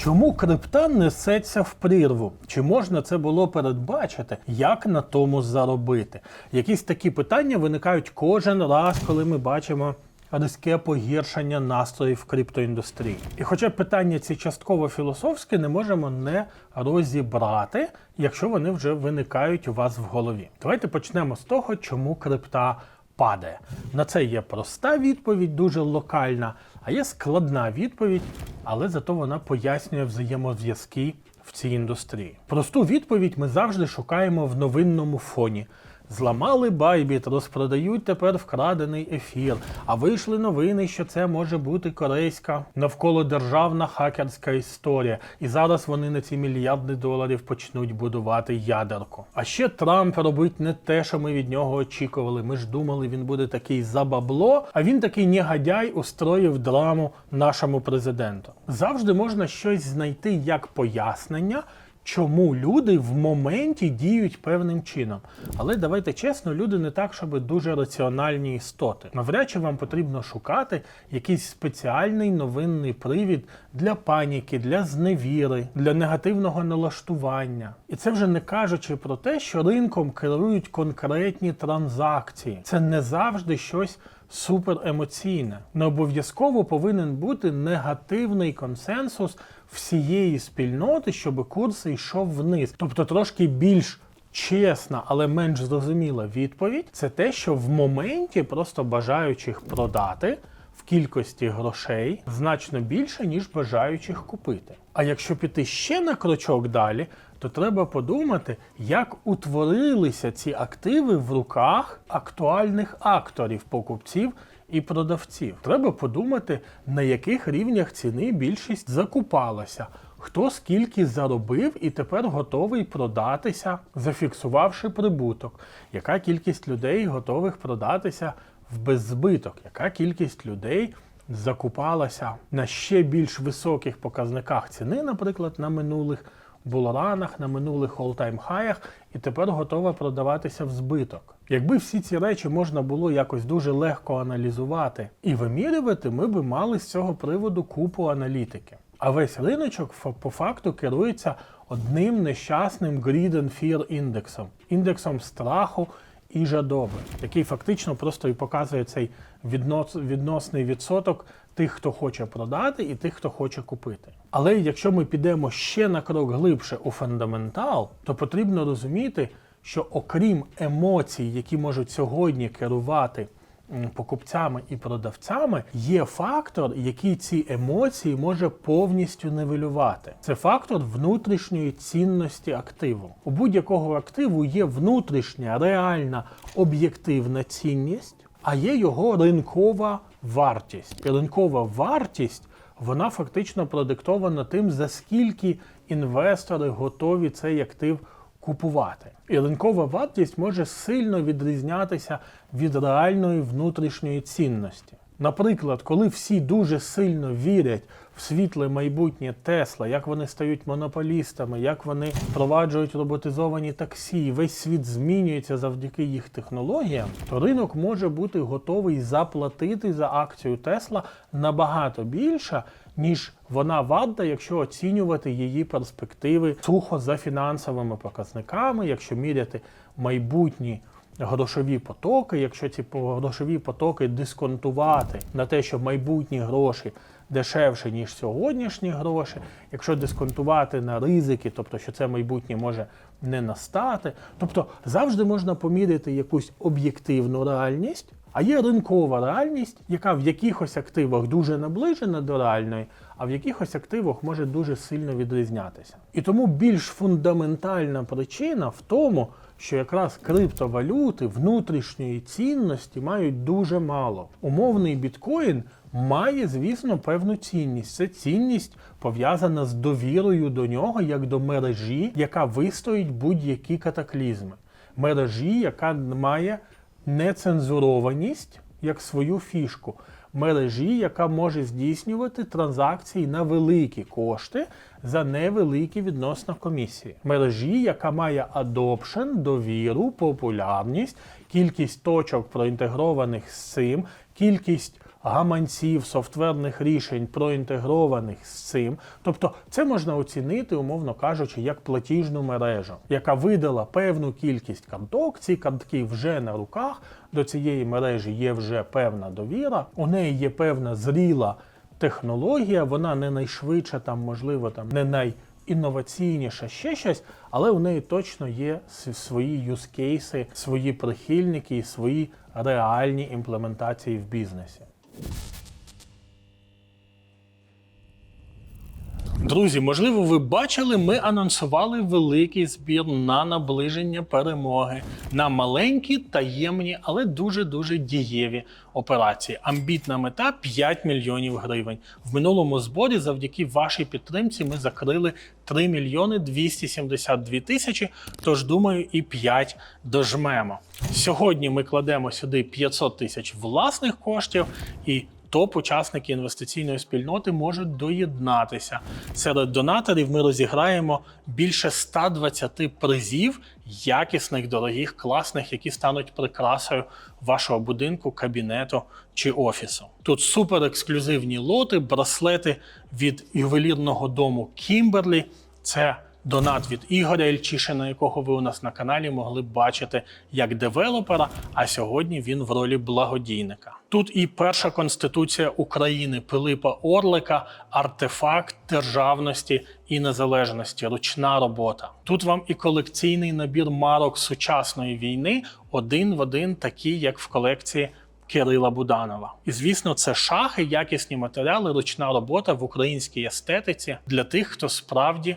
Чому крипта несеться в прірву? Чи можна це було передбачити? Як на тому заробити? Якісь такі питання виникають кожен раз, коли ми бачимо. Різке погіршення настроїв криптоіндустрії. І хоча питання ці частково філософські, не можемо не розібрати, якщо вони вже виникають у вас в голові. Давайте почнемо з того, чому крипта падає. На це є проста відповідь, дуже локальна, а є складна відповідь, але зато вона пояснює взаємозв'язки в цій індустрії. Просту відповідь ми завжди шукаємо в новинному фоні. Зламали Байбіт, розпродають тепер вкрадений ефір. А вийшли новини, що це може бути корейська навколо державна хакерська історія. І зараз вони на ці мільярди доларів почнуть будувати ядерку. А ще Трамп робить не те, що ми від нього очікували. Ми ж думали, він буде такий за бабло, а він такий негодяй устроїв драму нашому президенту. Завжди можна щось знайти як пояснення чому люди в моменті діють певним чином. Але давайте чесно, люди не так, щоб дуже раціональні істоти. Навряд чи вам потрібно шукати якийсь спеціальний новинний привід для паніки, для зневіри, для негативного налаштування. І це вже не кажучи про те, що ринком керують конкретні транзакції. Це не завжди щось суперемоційне. Не обов'язково повинен бути негативний консенсус всієї спільноти, щоб курс йшов вниз. Тобто трошки більш чесна, але менш зрозуміла відповідь це те, що в моменті просто бажаючих продати. В кількості грошей значно більше, ніж бажаючих купити. А якщо піти ще на крочок далі, то треба подумати, як утворилися ці активи в руках актуальних акторів, покупців і продавців. Треба подумати, на яких рівнях ціни більшість закупалася. Хто скільки заробив і тепер готовий продатися, зафіксувавши прибуток, яка кількість людей готових продатися в беззбиток, яка кількість людей закупалася на ще більш високих показниках ціни, наприклад, на минулих булранах, на минулих all-time хаях, і тепер готова продаватися в збиток. Якби всі ці речі можна було якось дуже легко аналізувати і вимірювати, ми би мали з цього приводу купу аналітики. А весь риночок по факту керується одним нещасним Greed and Fear індексом, індексом страху і жадоби, який фактично просто і показує цей віднос, відносний відсоток тих, хто хоче продати, і тих, хто хоче купити. Але якщо ми підемо ще на крок глибше у фундаментал, то потрібно розуміти, що окрім емоцій, які можуть сьогодні керувати покупцями і продавцями, є фактор, який ці емоції може повністю нивелювати. Це фактор внутрішньої цінності активу. У будь-якого активу є внутрішня, реальна, об'єктивна цінність, а є його ринкова вартість. І ринкова вартість вона фактично продиктована тим, за скільки інвестори готові цей актив купувати. І ринкова вартість може сильно відрізнятися від реальної внутрішньої цінності. Наприклад, коли всі дуже сильно вірять в світле майбутнє Тесла, як вони стають монополістами, як вони впроваджують роботизовані таксі, весь світ змінюється завдяки їх технологіям, то ринок може бути готовий заплатити за акцію Тесла набагато більше, ніж вона варта, якщо оцінювати її перспективи сухо за фінансовими показниками, якщо міряти майбутні грошові потоки, якщо ці грошові потоки дисконтувати на те, що майбутні гроші дешевше, ніж сьогоднішні гроші, якщо дисконтувати на ризики, тобто що це майбутнє може не настати, тобто завжди можна поміряти якусь об'єктивну реальність. А є ринкова реальність, яка в якихось активах дуже наближена до реальної, а в якихось активах може дуже сильно відрізнятися. І тому більш фундаментальна причина в тому, що якраз криптовалюти внутрішньої цінності мають дуже мало. Умовний біткоін має, звісно, певну цінність. Це цінність пов'язана з довірою до нього як до мережі, яка вистоїть будь-які катаклізми. Мережі, яка має нецензурованість як свою фішку. Мережі, яка може здійснювати транзакції на великі кошти за невеликі відносно комісії. Мережі, яка має адопшен, довіру, популярність, кількість точок проінтегрованих з цим, кількість гаманців, софтверних рішень, проінтегрованих з цим. Тобто, це можна оцінити, умовно кажучи, як платіжну мережу, яка видала певну кількість карток. Ці картки вже на руках. До цієї мережі є вже певна довіра. У неї є певна зріла технологія, вона не найшвидша, там, можливо, там не найінноваційніша, ще щось, але у неї точно є свої юзкейси, свої прихильники і свої реальні імплементації в бізнесі. you Друзі, можливо, ви бачили, ми анонсували великий збір на наближення перемоги на маленькі, таємні, але дуже дуже дієві операції. Амбітна мета 5 мільйонів гривень. В минулому зборі, завдяки вашій підтримці, ми закрили 3 мільйони 272 тисячі. Тож думаю, і 5 дожмемо. Сьогодні ми кладемо сюди 500 тисяч власних коштів і топ-учасники інвестиційної спільноти можуть доєднатися. Серед донаторів ми розіграємо більше 120 призів, якісних, дорогих, класних, які стануть прикрасою вашого будинку, кабінету чи офісу. Тут супер ексклюзивні лоти, браслети від ювелірного дому Кімберлі. Це Донат від Ігоря Ільчишина, якого ви у нас на каналі могли б бачити як девелопера, а сьогодні він в ролі благодійника. Тут і перша конституція України Пилипа Орлика, артефакт державності і незалежності, ручна робота. Тут вам і колекційний набір марок сучасної війни, один в один, такі, як в колекції Кирила Буданова. І звісно, це шахи, якісні матеріали, ручна робота в українській естетиці для тих, хто справді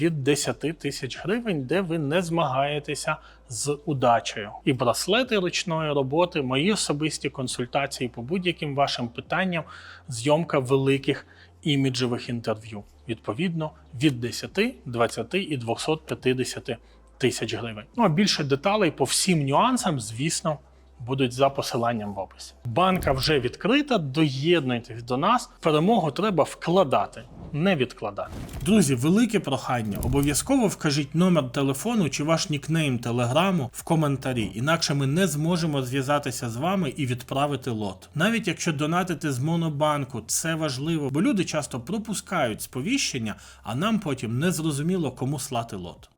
від 10 тисяч гривень, де ви не змагаєтеся з удачею. І браслети ручної роботи, мої особисті консультації по будь-яким вашим питанням, зйомка великих іміджевих інтерв'ю. Відповідно, від 10, 20 і 250 тисяч гривень. Ну а більше деталей по всім нюансам, звісно. Будуть за посиланням в описі. Банка вже відкрита. Доєднуйтесь до нас. Перемогу треба вкладати, не відкладати. Друзі, велике прохання. Обов'язково вкажіть номер телефону чи ваш нікнейм телеграму в коментарі, інакше ми не зможемо зв'язатися з вами і відправити лот. Навіть якщо донатити з монобанку, це важливо, бо люди часто пропускають сповіщення, а нам потім не зрозуміло, кому слати лот.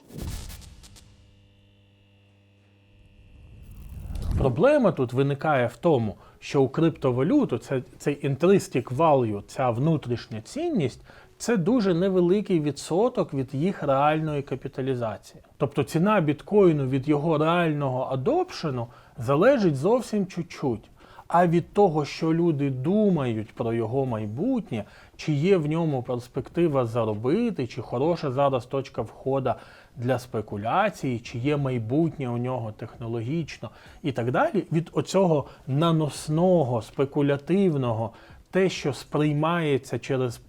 Проблема тут виникає в тому, що у криптовалюту це, цей intrinsic value, ця внутрішня цінність, це дуже невеликий відсоток від їх реальної капіталізації. Тобто ціна біткоїну від його реального адопшену залежить зовсім чуть-чуть. А від того, що люди думають про його майбутнє, чи є в ньому перспектива заробити, чи хороша зараз точка входу для спекуляції, чи є майбутнє у нього технологічно і так далі, від оцього наносного, спекулятивного, те, що сприймається через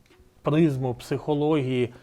призму психології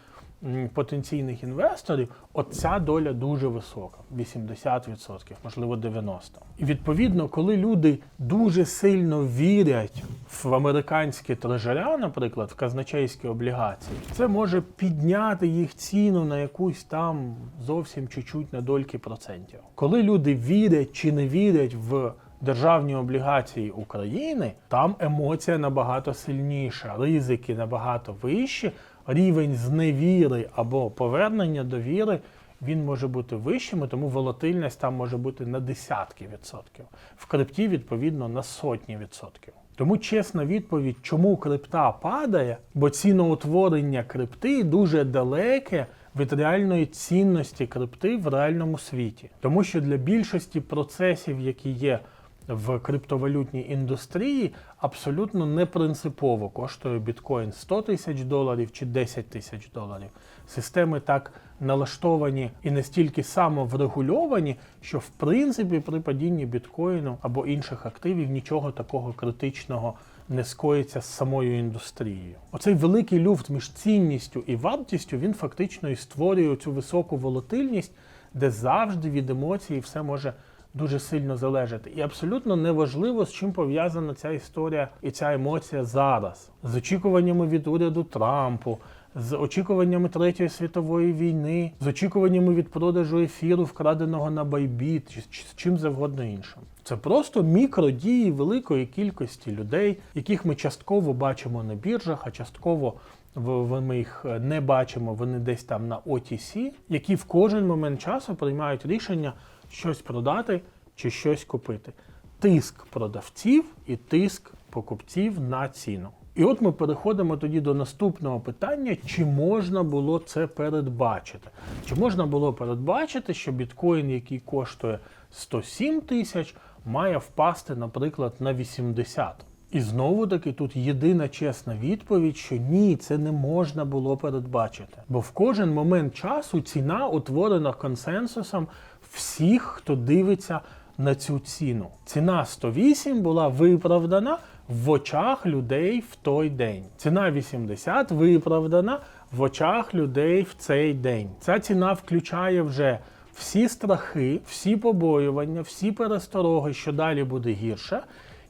потенційних інвесторів, оця доля дуже висока 80%, можливо 90%. І відповідно, коли люди дуже сильно вірять в американські трежеря, наприклад, в казначейські облігації, це може підняти їх ціну на якусь там зовсім чуть-чуть на дольки процентів. Коли люди вірять чи не вірять в державні облігації України, там емоція набагато сильніша, ризики набагато вищі, рівень зневіри або повернення довіри він може бути вищим, і тому волатильність там може бути на десятки відсотків. В крипті, відповідно, на сотні відсотків. Тому чесна відповідь, чому крипта падає, бо ціноутворення крипти дуже далеке від реальної цінності крипти в реальному світі. Тому що для більшості процесів, які є в криптовалютній індустрії, абсолютно не принципово коштує біткоін 100 тисяч доларів чи 10 тисяч доларів. Системи так налаштовані і настільки самоврегульовані, що в принципі при падінні біткоїну або інших активів нічого такого критичного не скоїться з самою індустрією. Оцей великий люфт між цінністю і вартістю він фактично і створює цю високу волатильність, де завжди від емоцій все може дуже сильно залежати. І абсолютно неважливо, з чим пов'язана ця історія і ця емоція зараз. З очікуваннями від уряду Трампу, з очікуваннями Третьої світової війни, з очікуваннями від продажу ефіру, вкраденого на байбіт, чи, з чим завгодно іншим. Це просто мікродії великої кількості людей, яких ми частково бачимо на біржах, а частково в- ми їх е, не бачимо, вони десь там на OTC, які в кожен момент часу приймають рішення щось продати чи щось купити. Тиск продавців і тиск покупців на ціну. І от ми переходимо тоді до наступного питання: чи можна було це передбачити? Чи можна було передбачити, що біткоін, який коштує 107 тисяч, має впасти, наприклад, на 80? І знову таки тут єдина чесна відповідь, що ні, це не можна було передбачити. Бо в кожен момент часу ціна утворена консенсусом всіх, хто дивиться на цю ціну. Ціна 108 була виправдана в очах людей в той день. Ціна 80 виправдана в очах людей в цей день. Ця ціна включає вже всі страхи, всі побоювання, всі перестороги, що далі буде гірше.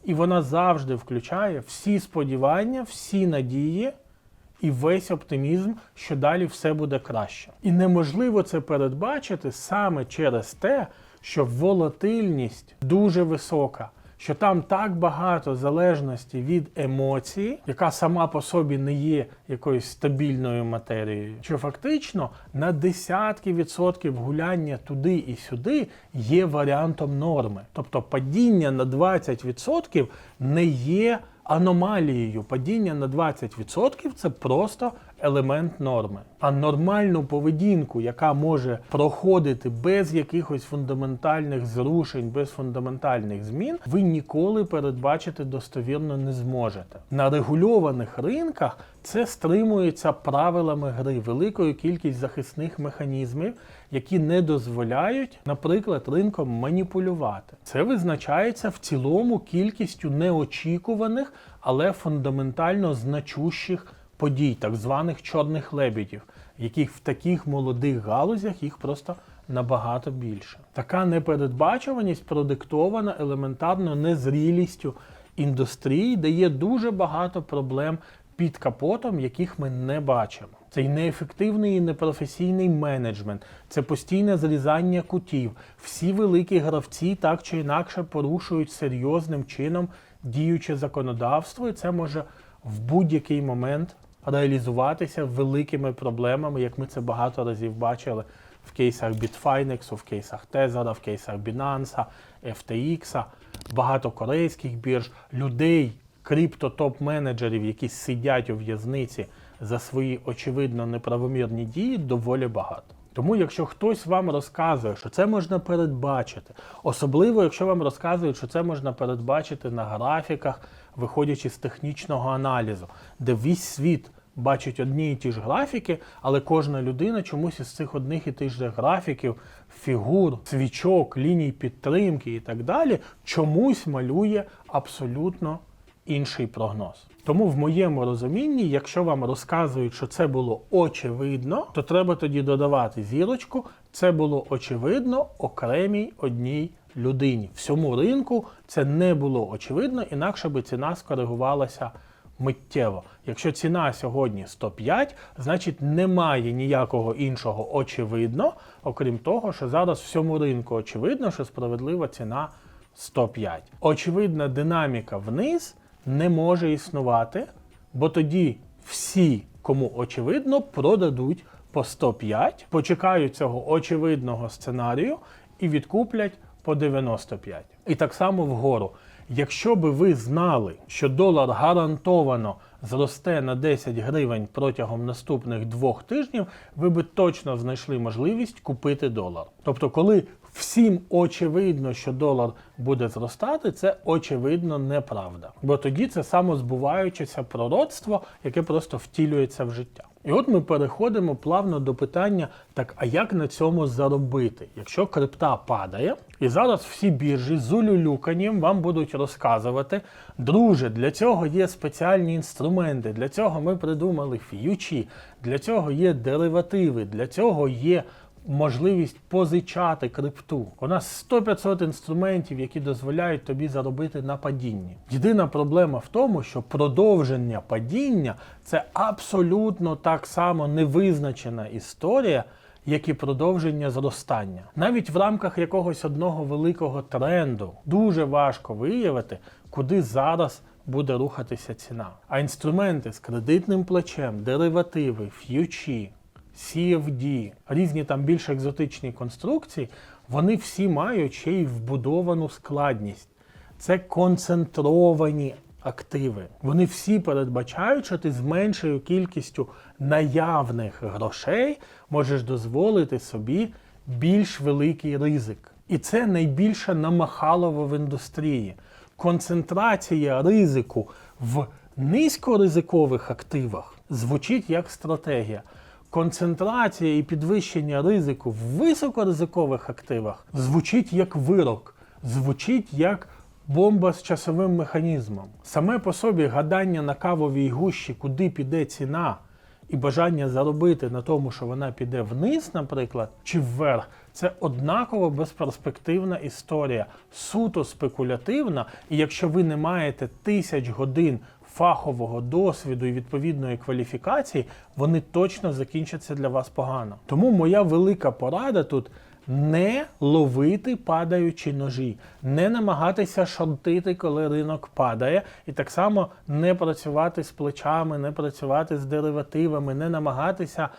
І вона завжди включає всі сподівання, всі надії і весь оптимізм, що далі все буде краще. І неможливо це передбачити саме через те, що волатильність дуже висока. Що там так багато залежності від емоції, яка сама по собі не є якоюсь стабільною матерією, що фактично на десятки відсотків гуляння туди і сюди є варіантом норми. Тобто падіння на 20% не є аномалією. Падіння на 20% це просто елемент норми. А нормальну поведінку, яка може проходити без якихось фундаментальних зрушень, без фундаментальних змін, ви ніколи передбачити достовірно не зможете. На регульованих ринках це стримується правилами гри, великою кількість захисних механізмів, які не дозволяють, наприклад, ринком маніпулювати. Це визначається в цілому кількістю неочікуваних, але фундаментально значущих подій, так званих чорних лебідів, яких в таких молодих галузях їх просто набагато більше. Така непередбачуваність продиктована елементарно незрілістю індустрії, де є дуже багато проблем під капотом, яких ми не бачимо. Це і неефективний і непрофесійний менеджмент, це постійне зрізання кутів. Всі великі гравці так чи інакше порушують серйозним чином діюче законодавство, і це може в будь-який момент реалізуватися великими проблемами, як ми це багато разів бачили в кейсах Bitfinex, в кейсах Tether, в кейсах Binance, FTX, багато корейських бірж, людей, крипто-топ-менеджерів, які сидять у в'язниці за свої очевидно неправомірні дії, доволі багато. Тому, якщо хтось вам розказує, що це можна передбачити, особливо якщо вам розказують, що це можна передбачити на графіках, виходячи з технічного аналізу, де весь світ бачить одні і ті ж графіки, але кожна людина чомусь із цих одних і тих же графіків, фігур, свічок, ліній підтримки і так далі, чомусь малює абсолютно інший прогноз. Тому в моєму розумінні, якщо вам розказують, що це було очевидно, то треба тоді додавати зірочку. Це було очевидно окремій одній людині. Всьому ринку це не було очевидно, інакше би ціна скоригувалася миттєво. Якщо ціна сьогодні 105, значить немає ніякого іншого очевидно, окрім того, що зараз всьому ринку очевидно, що справедлива ціна 105. Очевидна динаміка вниз не може існувати, бо тоді всі, кому очевидно, продадуть по 105, почекають цього очевидного сценарію і відкуплять по 95. І так само вгору. Якщо би ви знали, що долар гарантовано зросте на 10 гривень протягом наступних двох тижнів, ви би точно знайшли можливість купити долар. Тобто, коли всім очевидно, що долар буде зростати, це очевидно неправда. Бо тоді це самозбуваючеся пророцтво, яке просто втілюється в життя. І от ми переходимо плавно до питання: так, а як на цьому заробити? Якщо крипта падає, і зараз всі біржі з улюлюканням вам будуть розказувати, друже, для цього є спеціальні інструменти, для цього ми придумали ф'ючі, для цього є деривативи, для цього є можливість позичати крипту. У нас 100-500 інструментів, які дозволяють тобі заробити на падінні. Єдина проблема в тому, що продовження падіння це абсолютно так само невизначена історія. Як і продовження зростання. Навіть в рамках якогось одного великого тренду дуже важко виявити, куди зараз буде рухатися ціна. А інструменти з кредитним плечем, деривативи, ф'ючі, CFD, різні там більш екзотичні конструкції, вони всі мають ще й вбудовану складність. Це концентровані активи. Вони всі передбачають, що ти з меншою кількістю наявних грошей можеш дозволити собі більш великий ризик. І це найбільше намахалово в індустрії. Концентрація ризику в низькоризикових активах звучить як стратегія. Концентрація і підвищення ризику в високоризикових активах звучить як вирок, звучить як бомба з часовим механізмом. Саме по собі гадання на кавовій гущі, куди піде ціна, і бажання заробити на тому, що вона піде вниз, наприклад, чи вверх, це однаково безперспективна історія, суто спекулятивна. І якщо ви не маєте тисяч годин фахового досвіду і відповідної кваліфікації, вони точно закінчаться для вас погано. Тому моя велика порада тут. Не ловити падаючі ножі, не намагатися шортити, коли ринок падає, і так само не працювати з плечами, не працювати з деривативами, не намагатися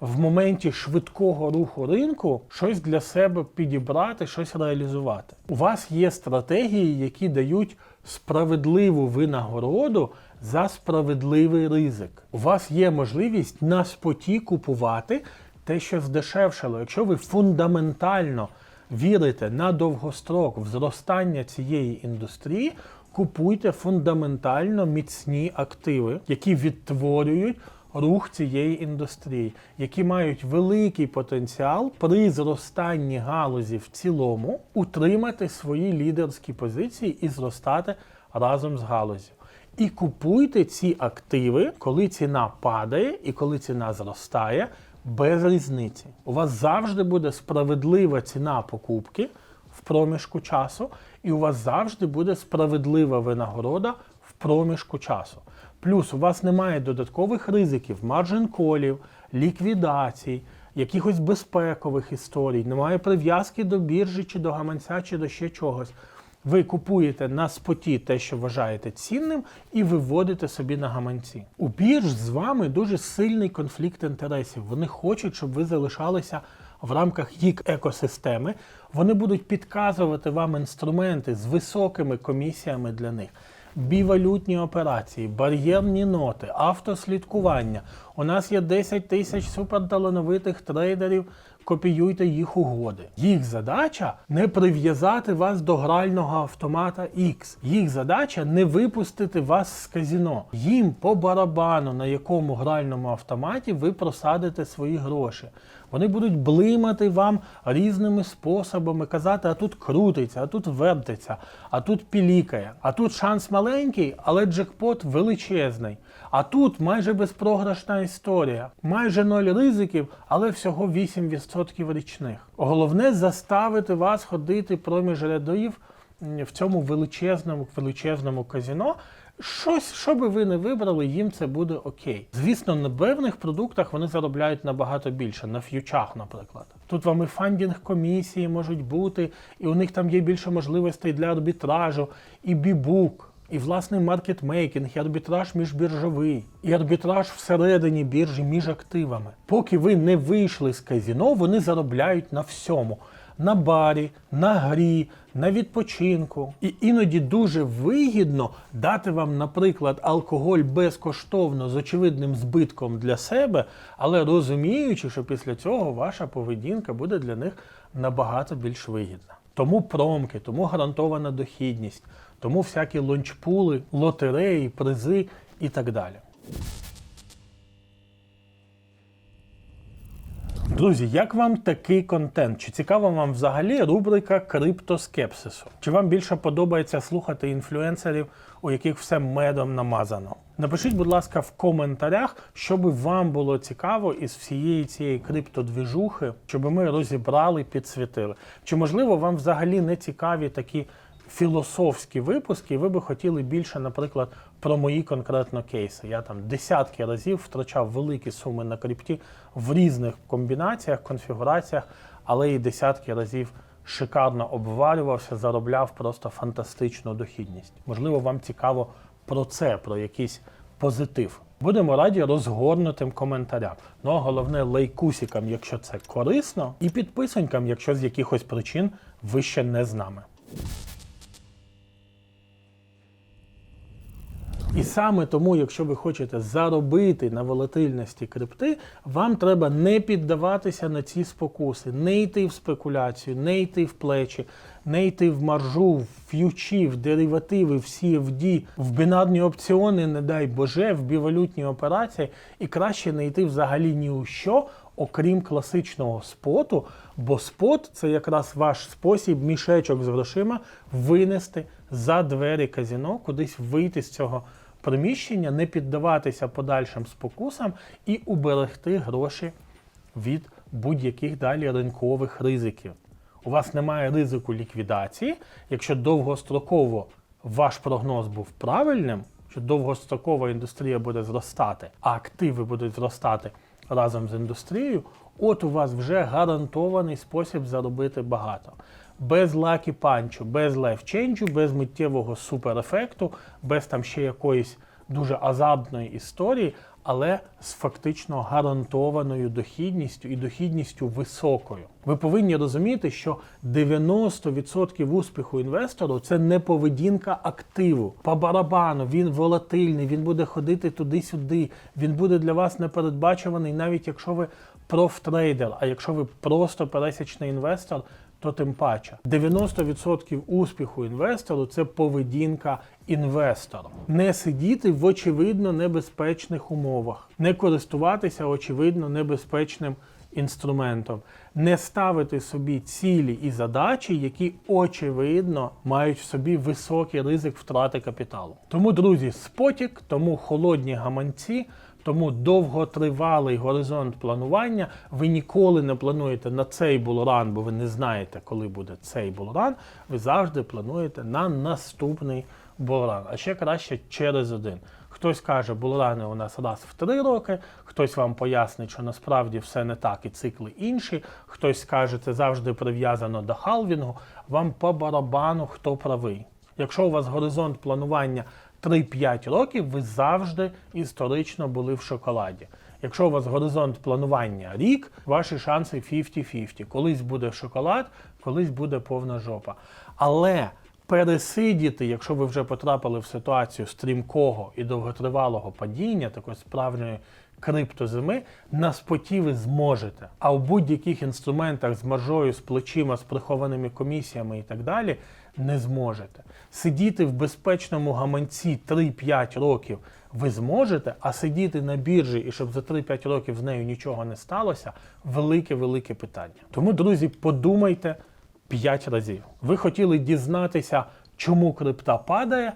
в моменті швидкого руху ринку щось для себе підібрати, щось реалізувати. У вас є стратегії, які дають справедливу винагороду за справедливий ризик. У вас є можливість на споті купувати те, що здешевшало. Якщо ви фундаментально вірите на довгострок в зростання цієї індустрії, купуйте фундаментально міцні активи, які відтворюють рух цієї індустрії, які мають великий потенціал при зростанні галузі в цілому утримати свої лідерські позиції і зростати разом з галузю. І купуйте ці активи, коли ціна падає і коли ціна зростає, без різниці. У вас завжди буде справедлива ціна покупки в проміжку часу, і у вас завжди буде справедлива винагорода в проміжку часу. Плюс у вас немає додаткових ризиків, маржин-колів, ліквідацій, якихось безпекових історій, немає прив'язки до біржі чи до гаманця, чи до ще чогось. Ви купуєте на споті те, що вважаєте цінним, і виводите собі на гаманці. У бірж з вами дуже сильний конфлікт інтересів. Вони хочуть, щоб ви залишалися в рамках їх екосистеми. Вони будуть підказувати вам інструменти з високими комісіями для них. Бівалютні операції, бар'єрні ноти, автослідкування. У нас є 10 тисяч суперталановитих трейдерів. Копіюйте їх угоди. Їх задача не прив'язати вас до грального автомата X. Їх задача не випустити вас з казіно. Їм по барабану, на якому гральному автоматі ви просадите свої гроші. Вони будуть блимати вам різними способами, казати, а тут крутиться, а тут вертиться, а тут пілікає, а тут шанс маленький, але джекпот величезний. А тут майже безпрограшна історія, майже ноль ризиків, але всього 8% річних. Головне заставити вас ходити проміж рядів в цьому величезному величезному казіно. Щось, що би ви не вибрали, їм це буде окей. Звісно, на певних продуктах вони заробляють набагато більше, на ф'ючах, наприклад. Тут вам і фандінг комісії можуть бути, і у них там є більше можливостей для арбітражу, і бібук. І власний маркетмейкінг, і арбітраж міжбіржовий, і арбітраж всередині біржі між активами. Поки ви не вийшли з казіно, вони заробляють на всьому: на барі, на грі, на відпочинку. І іноді дуже вигідно дати вам, наприклад, алкоголь безкоштовно з очевидним збитком для себе, але розуміючи, що після цього ваша поведінка буде для них набагато більш вигідна. Тому промки, тому гарантована дохідність, тому всякі лончпули, лотереї, призи і так далі. Друзі, як вам такий контент? Чи цікава вам взагалі рубрика криптоскепсису? Чи вам більше подобається слухати інфлюенсерів, у яких все медом намазано? Напишіть, будь ласка, в коментарях, що би вам було цікаво із всієї цієї криптодвіжухи, щоб ми розібрали, підсвітили. Чи можливо вам взагалі не цікаві такі філософські випуски, і ви би хотіли більше, наприклад, про мої конкретно кейси. Я там десятки разів втрачав великі суми на крипті в різних комбінаціях, конфігураціях, але і десятки разів шикарно обвалювався, заробляв просто фантастичну дохідність. Можливо, вам цікаво про це, про якийсь позитив. Будемо раді розгорнутим коментарям. Ну а головне лайкусикам, якщо це корисно, і підписонькам, якщо з якихось причин ви ще не з нами. І саме тому, якщо ви хочете заробити на волатильності крипти, вам треба не піддаватися на ці спокуси, не йти в спекуляцію, не йти в плечі, не йти в маржу, в ф'ючі, в деривативи, в CFD, в бінарні опціони, не дай Боже, в бівалютні операції, і краще не йти взагалі ні у що, окрім класичного споту, бо спот це якраз ваш спосіб мішечок з грошима винести за двері казіно, кудись вийти з цього приміщення, не піддаватися подальшим спокусам і уберегти гроші від будь-яких далі ринкових ризиків. У вас немає ризику ліквідації, якщо довгостроково ваш прогноз був правильним, що довгострокова індустрія буде зростати, а активи будуть зростати разом з індустрією, от у вас вже гарантований спосіб заробити багато. Без лакі панчу, без лайфченджу, без миттєвого суперефекту, без там ще якоїсь дуже азартної історії, але з фактично гарантованою дохідністю і дохідністю високою. Ви повинні розуміти, що 90% успіху інвестору це не поведінка активу. По барабану він волатильний, він буде ходити туди-сюди. Він буде для вас непередбачуваний, навіть якщо ви профтрейдер. А якщо ви просто пересічний інвестор, то тим паче 90% успіху інвестору це поведінка інвестора. Не сидіти в очевидно небезпечних умовах, не користуватися очевидно небезпечним інструментом, не ставити собі цілі і задачі, які очевидно мають в собі високий ризик втрати капіталу. Тому, друзі, спотік, тому холодні гаманці. Тому довготривалий горизонт планування. Ви ніколи не плануєте на цей булран, бо ви не знаєте, коли буде цей булран. Ви завжди плануєте на наступний булран. А ще краще через один. Хтось каже, булрани у нас раз в три роки, хтось вам пояснить, що насправді все не так і цикли інші. Хтось скаже, це завжди прив'язано до халвінгу. Вам по барабану хто правий. Якщо у вас горизонт планування 3-5 років, ви завжди історично були в шоколаді. Якщо у вас горизонт планування рік, ваші шанси 50-50. Колись буде шоколад, колись буде повна жопа. Але пересидіти, якщо ви вже потрапили в ситуацію стрімкого і довготривалого падіння, такої справжньої криптозими, на споті ви зможете. А у будь-яких інструментах з маржою, з плечима, з прихованими комісіями і так далі не зможете. Сидіти в безпечному гаманці 3-5 років ви зможете, а сидіти на біржі і щоб за 3-5 років з нею нічого не сталося велике-велике питання. Тому, друзі, подумайте 5 разів. Ви хотіли дізнатися, чому крипта падає?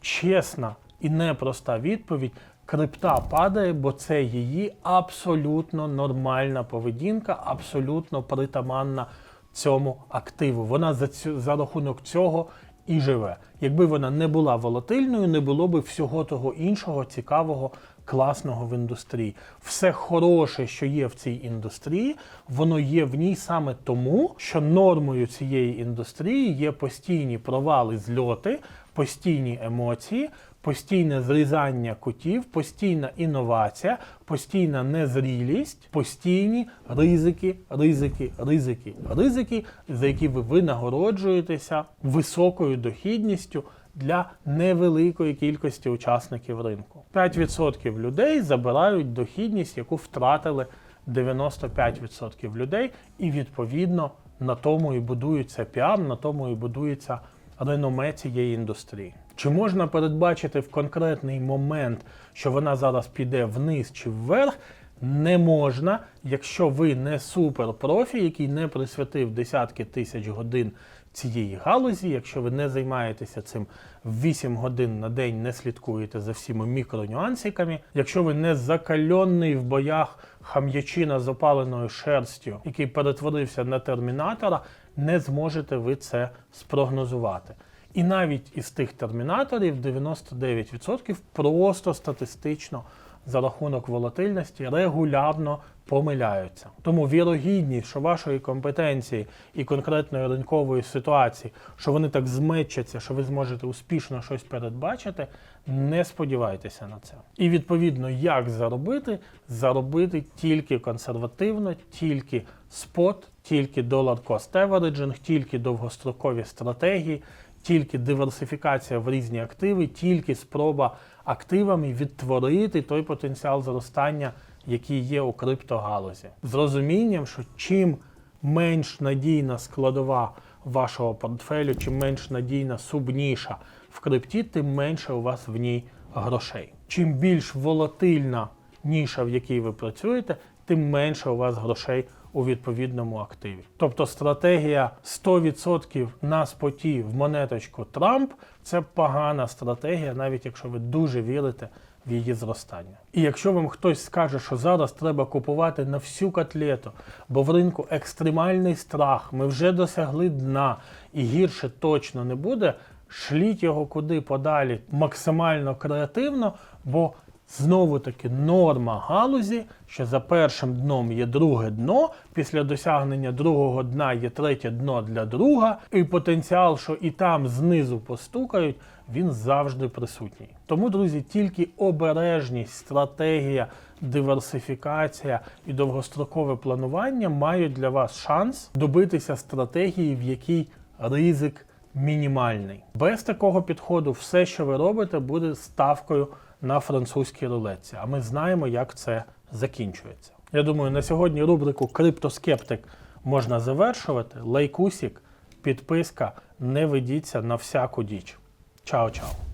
Чесна і непроста відповідь. Крипта падає, бо це її абсолютно нормальна поведінка, абсолютно притаманна цьому активу. Вона за цю за рахунок цього і живе. Якби вона не була волатильною, не було б всього того іншого цікавого, класного в індустрії. Все хороше, що є в цій індустрії, воно є в ній саме тому, що нормою цієї індустрії є постійні провали, зльоти, постійні емоції. Постійне зрізання кутів, постійна інновація, постійна незрілість, постійні ризики, ризики, ризики, ризики, за які ви винагороджуєтеся високою дохідністю для невеликої кількості учасників ринку. 5% людей забирають дохідність, яку втратили 95% людей, і відповідно на тому і будується піар, на тому і будується реноме цієї індустрії. Чи можна передбачити в конкретний момент, що вона зараз піде вниз чи вверх? не можна, якщо ви не суперпрофі, який не присвятив десятки тисяч годин цієї галузі, якщо ви не займаєтеся цим 8 годин на день, не слідкуєте за всіма мікронюансиками, якщо ви не закальонний в боях хам'ячина з опаленою шерстю, який перетворився на термінатора, не зможете ви це спрогнозувати. І навіть із тих термінаторів 99% просто статистично за рахунок волатильності регулярно помиляються. Тому вірогідність, що вашої компетенції і конкретної ринкової ситуації, що вони так змечаться, що ви зможете успішно щось передбачити, не сподівайтеся на це. І відповідно, як заробити? Заробити тільки консервативно, тільки спот, тільки долар cost averaging, тільки довгострокові стратегії, тільки диверсифікація в різні активи, тільки спроба активами відтворити той потенціал зростання, який є у криптогалузі. З розумінням, що чим менш надійна складова вашого портфелю, чим менш надійна субніша в крипті, тим менше у вас в ній грошей. Чим більш волатильна ніша, в якій ви працюєте, тим менше у вас грошей у відповідному активі. Тобто стратегія 100% на споті в монеточку Трамп це погана стратегія, навіть якщо ви дуже вірите в її зростання. І якщо вам хтось скаже, що зараз треба купувати на всю котлету, бо в ринку екстремальний страх, ми вже досягли дна і гірше точно не буде, шліть його куди подалі максимально креативно, бо Знову таки норма галузі, що за першим дном є друге дно, після досягнення другого дна є третє дно для друга, і потенціал, що і там знизу постукають, він завжди присутній. Тому, друзі, тільки обережність, стратегія, диверсифікація і довгострокове планування мають для вас шанс добитися стратегії, в якій ризик мінімальний. Без такого підходу все, що ви робите, буде ставкою на французькій рулетці. А ми знаємо, як це закінчується. Я думаю, на сьогодні рубрику Криптоскептик можна завершувати. Лайкусік, підписка, не ведіться на всяку діч. Чао-чао!